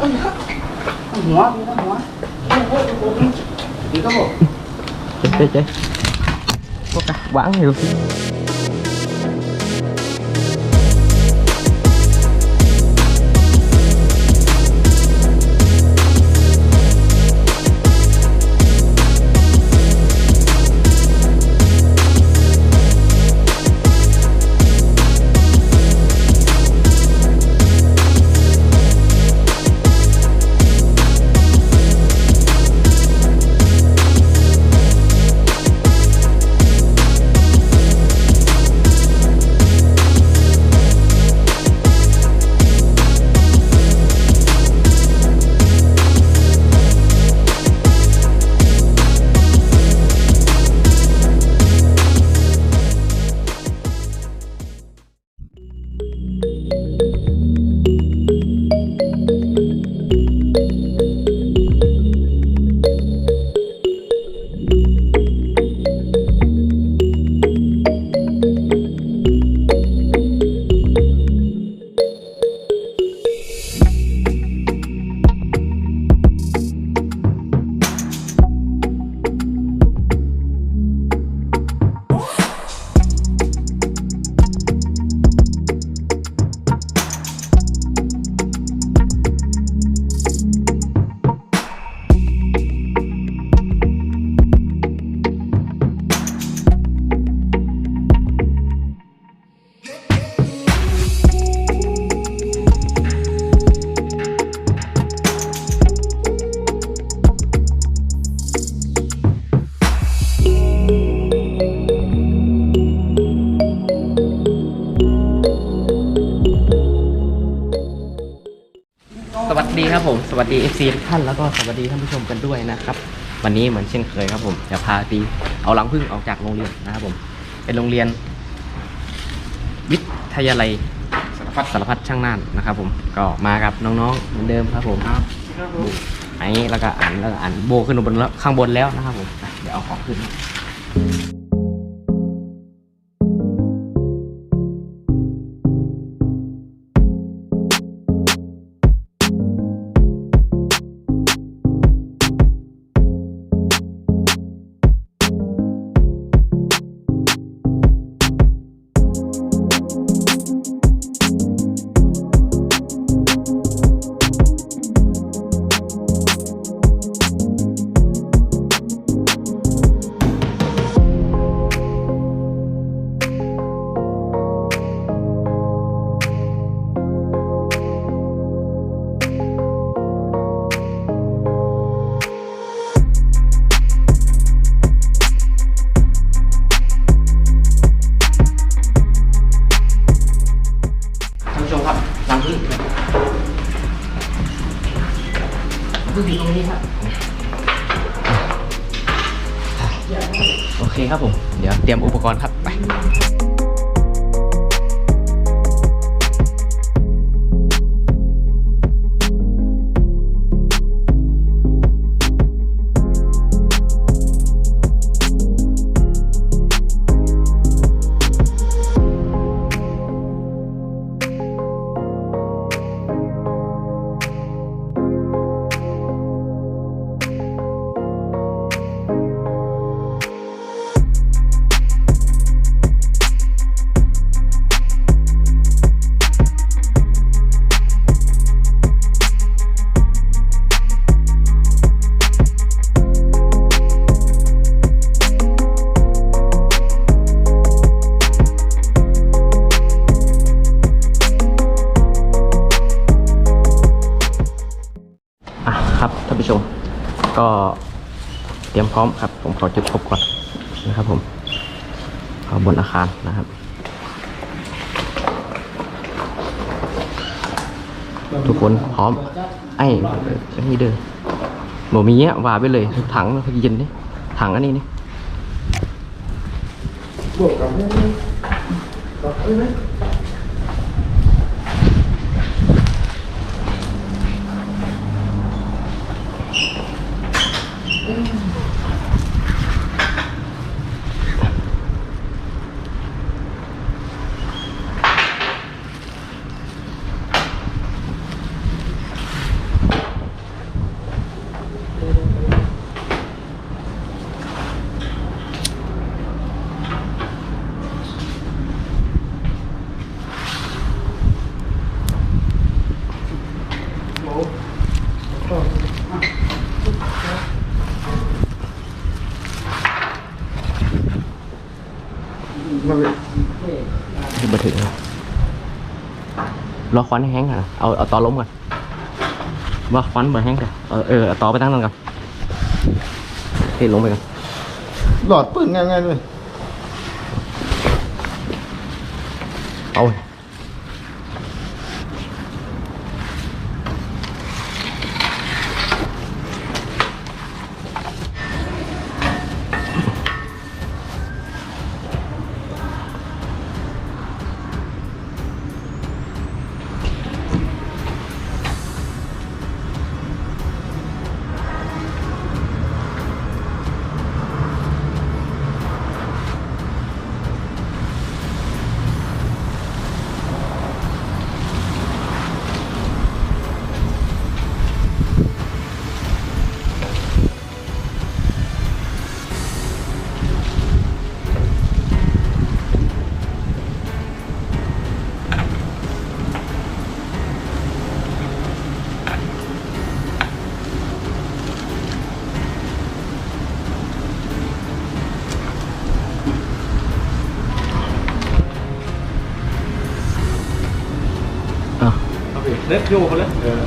หัวมีหัวนี่ก็บอก chết chết chết có cả quãng nhiều Dạ. สวัสดี FC ทุกท่านแล้วก็สวัสดีท่านผู้ชมกันด้วยนะครับ วันนี้เหมือนเช่นเคยครับผมจะพาตีเอาลังพึ่งออกจากโรงเรียนนะครับผม เป็นโรงเรียน วิทยาลัยสารพัดสารพัดช่างน่านนะครับ ผมก็มากับน้องๆเหมือนเดิมครับผมไอ้แล้วก็อ่านแล้วก็อ่านโบขึ้นบนแล้วข้างบนแล้วนะครับผมอะเดี๋ยวเอาของขึ้น พร้อมครับ ผมขอจุดพบก่อนนะครับผมเอาบนอาคารนะครับทุกคนพร้อม ไอ้นี่เด้อหมมีเงี้ยว่าไปเลยถังเย็นนี่ถังอันนี้นี่อื รอควันให้แห้งก่อนนะเอาเอาตอล้มก่อน ว่าควันเบิดแห้งก่อนเออเออเอาตอไปตั้งนั่นก่อนเทลงไปก่อนหลอดปืนง่ายๆเลยเอาเอา เล็บโยกเลยเออ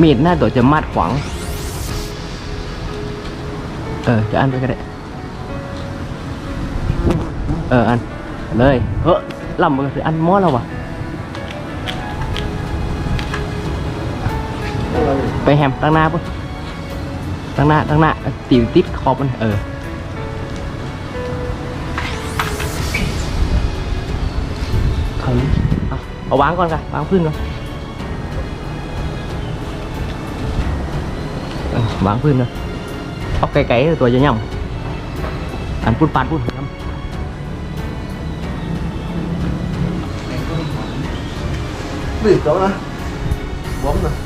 มีดหน้าตัวจะมัดขวาง เออ จะอันไปก็ได้ เออ อัน เลย เฮ้ยลำมือคืออันมอแล้ววะ ไปแฮมตั้งหน้าปุ๊บตั้งหน้าตั้งหน้าติวติดคอบมันเออเขาเอาเอาวางก่อนค่ะวางพื้นก่อนวางพื้นเลยเอาไกลๆตัวจะย่ำอันปุ่นปานปุ่นย่บีบ đó nè bóng nè ำเอาต้อง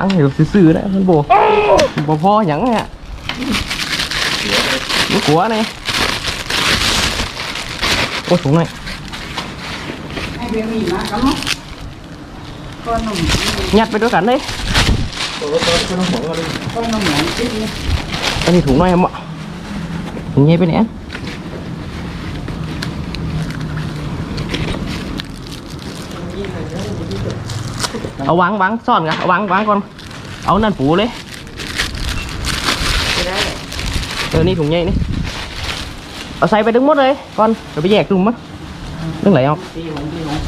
พวกกะวางอยู่ซื่อๆนะมันโบบ่พอหยังเนี่ยมันกลัวนี่โอ้ถุงหน่อยให้เบียร์มีมากันเนาะก้อนนมยัดไปด้วยกันเลย Ủa, có có nó hổ ra đi ก้อนนมหวานจิ๊บนี่อันนี้ถุงหน่อยมั้งถุงใหญ่ไปไหน เอาวางวางซ่อนกันเอาวางวางก่อน เอานั่นปูเลยเออนี่ถุงใหญ่นี่ เอาใส่ไปดึงหมดเลยก่อนเดี๋ยวไปแยกถุงมั้งดึงไหลออกตีหงตีหง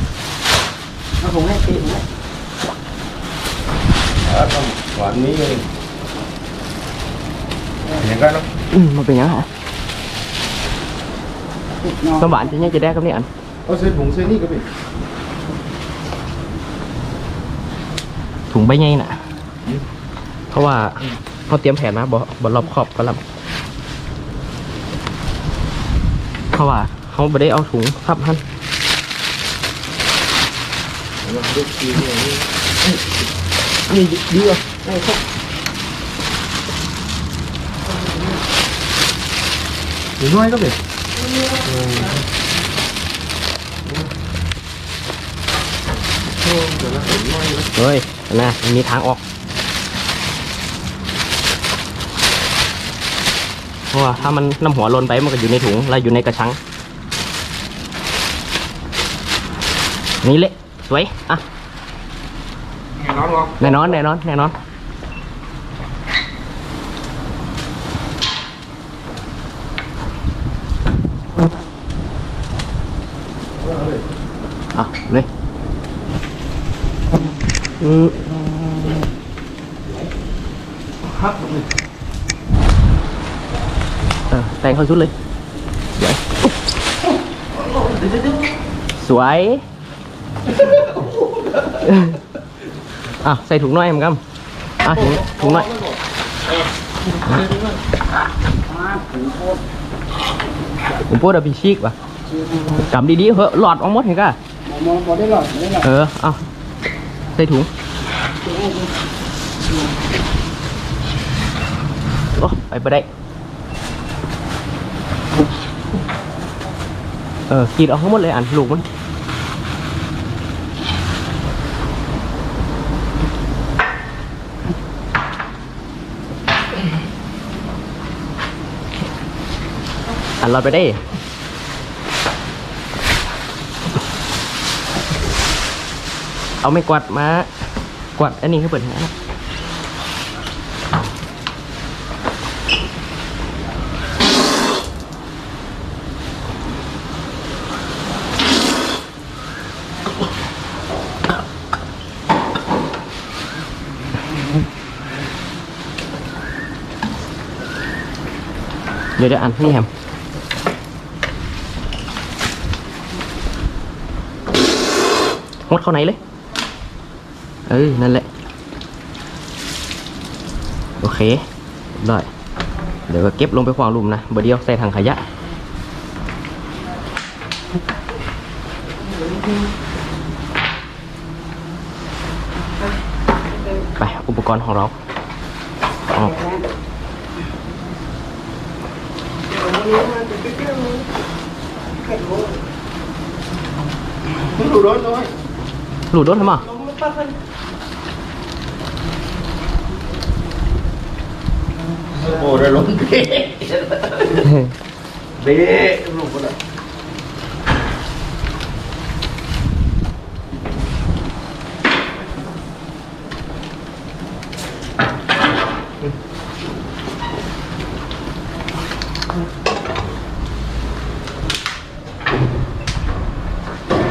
เอาถุงให้ตีถุงให้ à không quản lý rồi nhìn cái nó อืมมันเป็นยังไงฮะติดนอนน้ำหวานจะเนี่ยจะได้กับนี่อัน có xe vùng xe ní cái bị ถุงใบใหญ่น่ะ เพราะว่าเขาเตรียมแผนมาบ่บ่รอบขอบก็ลำเพราะว่าเขาไม่ได้เอาถุงทับหัน nó được gì rồi นี่ดีอะได้ครบ thì nói các bị เฮ้ย นะมันมีทางออกเพราะว่าถ้ามันน้ำหัวหล่นไปมันก็อยู่ในถุงแล้วอยู่ในกระชังนี่เละสวยอะ nghe nói không แน่นอนแน่นอนแน่นอน อะเลย อืม hấp được đi แต่งเข้าชุดเลยเดี๋ยวสวยอะใส่ถุงน้อยมั้ง ส่ถุงโอ้ไปไปได้เออกรีดออกทั้งหมดเลยอันลูกมันอันเราไปได้ เอาไม่กวาดมากวาดอันนี้ให้เปิดหานเดี๋ยวเดี๋ยวอันนี่แฮมงดเข้าไหนเลย เออ นั่นแหละ โอเคเรียบร้อยเดี๋ยวก็เก็บลงไปขวางหลุมนะเบอร์เดียวใส่ถังขยะ ไป อุปกรณ์ของเราออกดูร้อนน้อยหลุดรถทำไมโอ้ได้ล้นเบ๊เบ๊ลูกก็ได้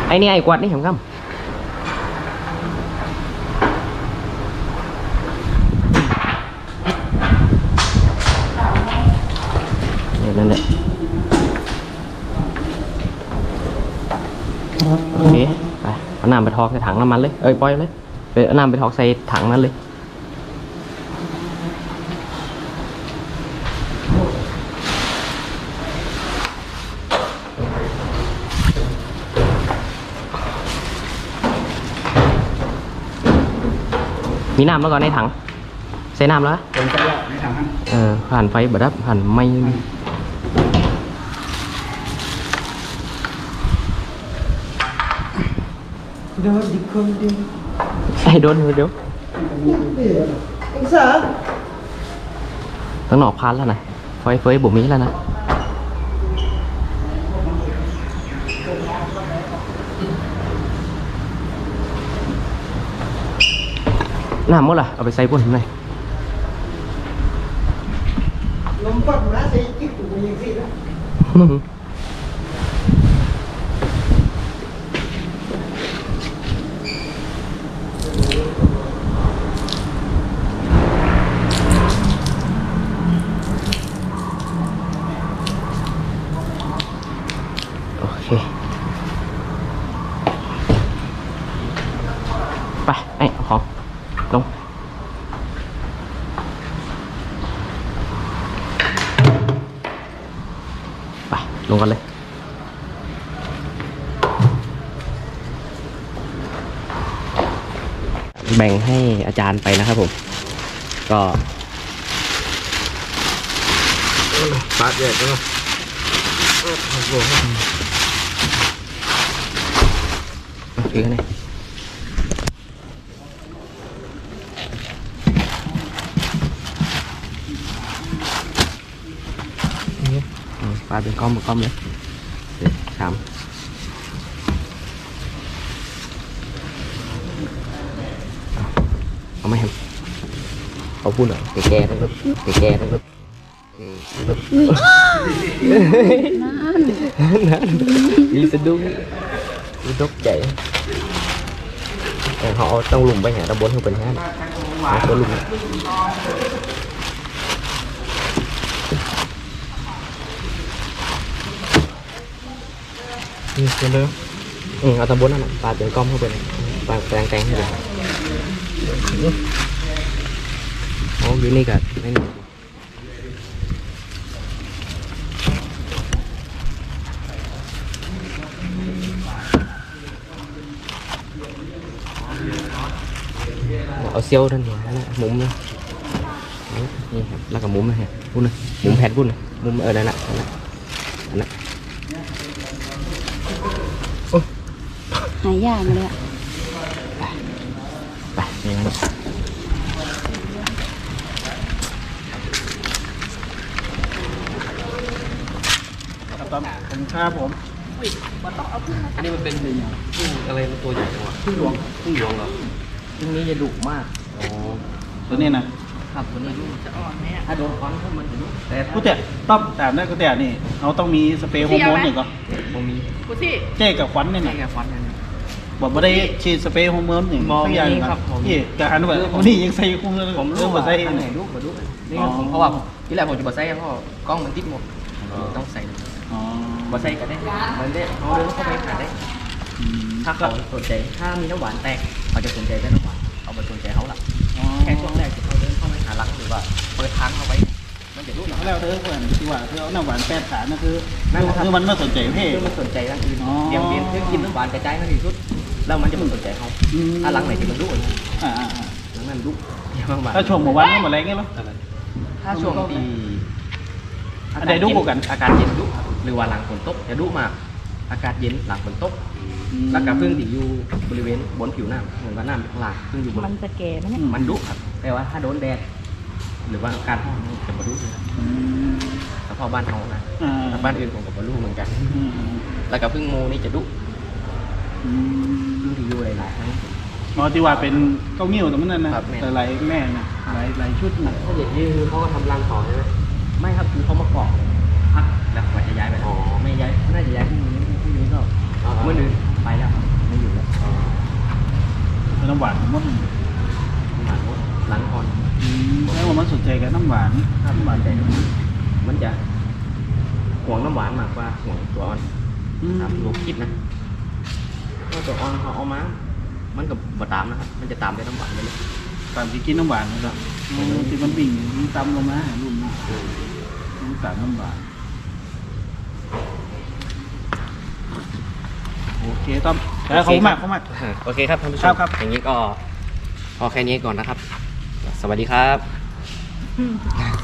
ไอ้นี่ไอ้กวาดนี่เห็นมั้งเนี่ยนั่นแหละโอเค ไป เอาน้ำไปทอกใส่ถังน้ำมันเลยเอ้ยปล่อยเลยไปเอาน้ำไปทอกใส่ถังนั้นเลยมีน้ำแล้วก่อนในถังใส่น้ำแล้วผมจะหลอกในทางนั้นเออผ่านไฟบดับผ่านไม่ เดี๋ยวดิคนเดียวไอ้โดนเดี๋ยวองศาตั้งหนอกพันแล้วนะไฟเฟยบุมีแล้วนะ น้ำหมดละเอาไปใส่บนทำไมลมปัดมาใส่กิ๊กตัวอย่างสินะ โอเค ไปไอ้เอาของลง ไป ลงกันเลยแบ่งให้อาจารย์ไปนะครับผม ก็ปาดแยกกันเนาะถือกันเลย อืมปลาเป็นก้อมเป็นก้อมเลยเดี๋ยวสามเอาเอาไหมครั นี่เหมือนเดิมอืมเอาตะบนนั่นน่ะปาดเดี๋ยวกล้อมเข้าไปเลยปาดแปลงแตงให้เลยโอ้อยู่นี่กันไม่หนีเอาเซียวท่านหัวนั่นน่ะมุมนะนี่ครับแล้วก็มุมนะฮะพุ่นนะมุมแผ่นพุ่นนะมุมเออนั่นน่ะนั่นน่ะนั่นน่ะหายากเลยอะไปนี่นะครับต้อมผมครับผมอันนี้มันเป็นพึ่งอะไรมันตัวใหญ่จังวะพึ่งหลวงพึ่งหลวงเหรอพึ่งนี้จะดุมากอ๋อตัวนี้นะครับตัวนี้ดุจะอ่อนไหมถ้าโดนควันพวกมันจะดุแต่กูแต่ต้อมแต่นั่นกูแต่นี่เขาต้องมีสเปรย์ฮอร์โมนอย่างก็ผมมีกูสิเจ๊กับควันนี่นี่นะไงควันนั่นน่ะ บอกว่าได้ฉีดสเปรย์ฮอร์โมนอย่างมองสักอย่างอย่างนี้ครับผมนี่กหันแบบวันนี้ยังใส่คุ้มเลยผมเรื่รู้องว่ามาใส่อันไหนดุมาดุนี่อ๋อผมเพราะว่าที่แรกผมจะบอใส่เพราะกล้องมันติดหมดต้องใส่อ๋อบอใส่ก็ได้เหมือนได้เขาเดินเข้าไปหาได้อืมถ้าเขาสนใจถ้ามีน้ำหวานแตกเขาจะสนใจได้น้ำหวานเขาไปสนใจเขาหลักอ๋อแค่ช่วงแรกที่เขาเดินเข้าไปหารังหรือว่าเปิดทางเอาไว้มันจะรู้หนักแล้วเธอเพื่อนที่ว่าเธอเอาน้ำหวานแปดฐานนั่นคือนั่นแหละครับคือมันไม่สนใจเพศเพื่อมันสนใจร่างอื่นอ๋อเตรียมเปลี่ยนเพื่อกินน้ำหวานกระจายนั่นที่สุด แล้วมันจะมันสนใจเขาอืมถ้ารังไหนที่มันรู้อ่าอ่าอ่ารังนั้นรู้เยอะมากถ้าช่วงหมู่วันนี่หมดอะไรเงี้ยเหรอถ้าช่วงที่อันไหนดุกว่ากันอากาศเย็นดุครับหรือว่าหลังฝนตกจะดุมากอากาศเย็นหลังฝนตกแล้วก็พึ่งที่อยู่บริเวณบนผิวน้ำเหมือนว่าน้ำอยู่ข้างล่างพึ่งอยู่บนมันจะแก่ไหมเนี่ยมันดุครับแต่ว่าถ้าโดนแดดหรือว่าอากาศร้อนนี่จะมาดุเลยครับอืมเฉพาะบ้านเขานะอ่าถ้าบ้านอื่นผมก็บรรลุเหมือนกันอืมอืมแล้วก็พึ่งโมนี่จะดุอืมพึ่ง ที่อยู่หลายๆครั้ง อ๋อที่ว่าเป็นเก้างิ้วตรงนั้นนะครับแม่หลายๆแม่นะหลายหลายชุดนะถ้าอย่างนี้คือเขาก็ทำรังต่อใช่ไหมไม่ครับคือเขามาเกาะพักแล้วเขาจะย้ายไปอ๋อไม่ย้ายน่าจะย้ายพรุ่งนี้พรุ่งนี้ก็เมื่อนึงไปแล้วครับไม่อยู่แล้วเป็นน้ำหวานมดหลังหลังคอนอืมแล้วว่ามันสนใจกับน้ำหวานถ้าน้ำหวานใจมันจะห่วงน้ำหวานมากกว่าห่วงตัวอ่อนอืมครับลูกคิดนะ ถ้าตัวอ่อนเขาเอามา มันกับบตามนะครับ มันจะตามไปน้ำหวานไปเลยตามที่กินน้ำหวานนะครับอืมที่มันวิ่งมันตำลงมาหาลุ่มนี่มันตามน้ำหวานโอเคต้อมแล้วเขามากเขามากโอเคครับท่านผู้ชครัมบครับอย่างนี้ก็พอแค่นี้ก่อนนะครับ สวัสดีครับ